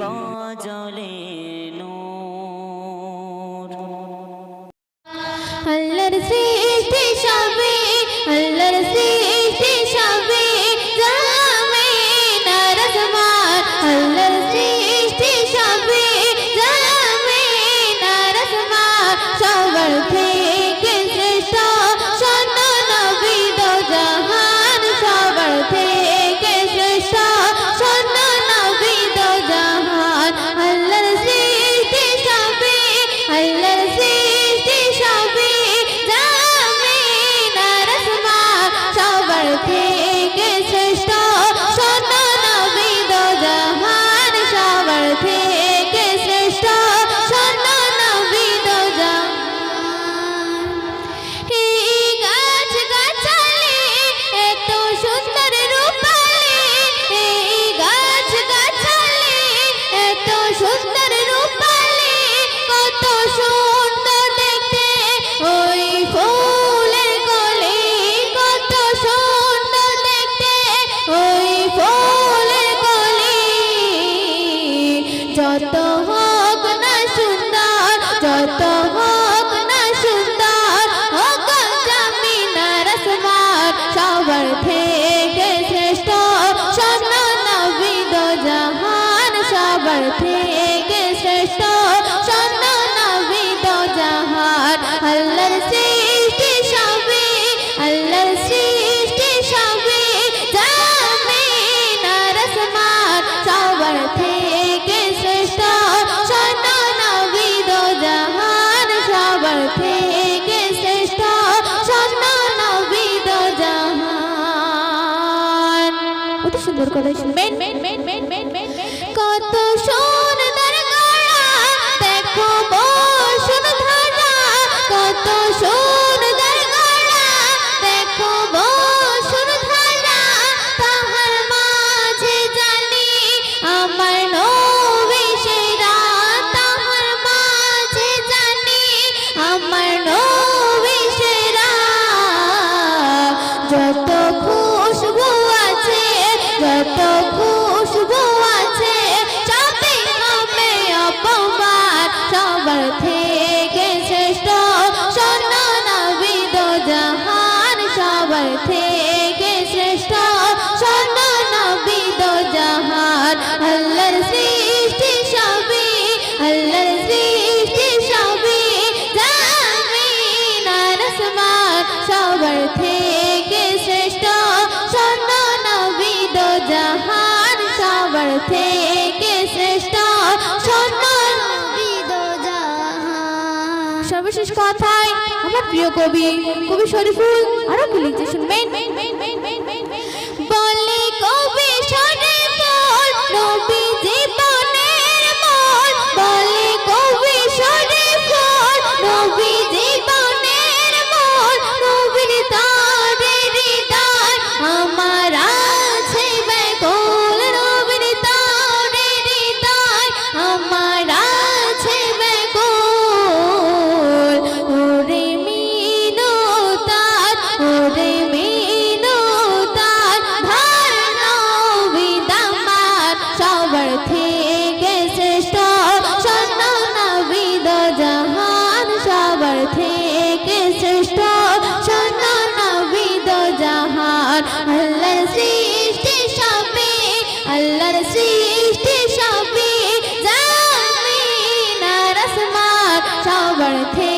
গজলে নূর আল্লাহর সৃষ্টি সবে সবার থেকে শ্রেষ্ঠ স্বর্ণ নবীদ জাহান আল্লাহর সৃষ্টি সবে আল্লাহর সৃষ্টি সবে জামিনার আসমান সবার থেকে শ্রেষ্ঠ স্বর্ণ নবীদ জাহান সবার থেকে শ্রেষ্ঠ স্বর্ণ নবীদ জাহান অতি সুন্দর করে শুনবেন কত সুন্দর গড়া দেখো বসুন ধারা। কত সুন্দর গড়া দেখো বসুন ধারা। তাহার মাঝে জানি আমার নবী সেরা। তাহার মাঝে জানি আমার থেকে শ্রেষ্ঠ স্বর্ণ নবীদ জাহান। আল্লাহর সৃষ্টি সবই, আল্লাহর সৃষ্টি সবই জামিন আর স্বর্ণ নবীদ জাহান। সবার থেকে শ্রেষ্ঠ স্বর্ণ জাহান। সর্বশেষ কথায় আমার প্রিয় কবি কবি শরীফুল আরও কি লিখছে শুনবেন আল্লাহর সৃষ্টি সবে আল্লাহর সৃষ্টি সবে জামিন আর থেকে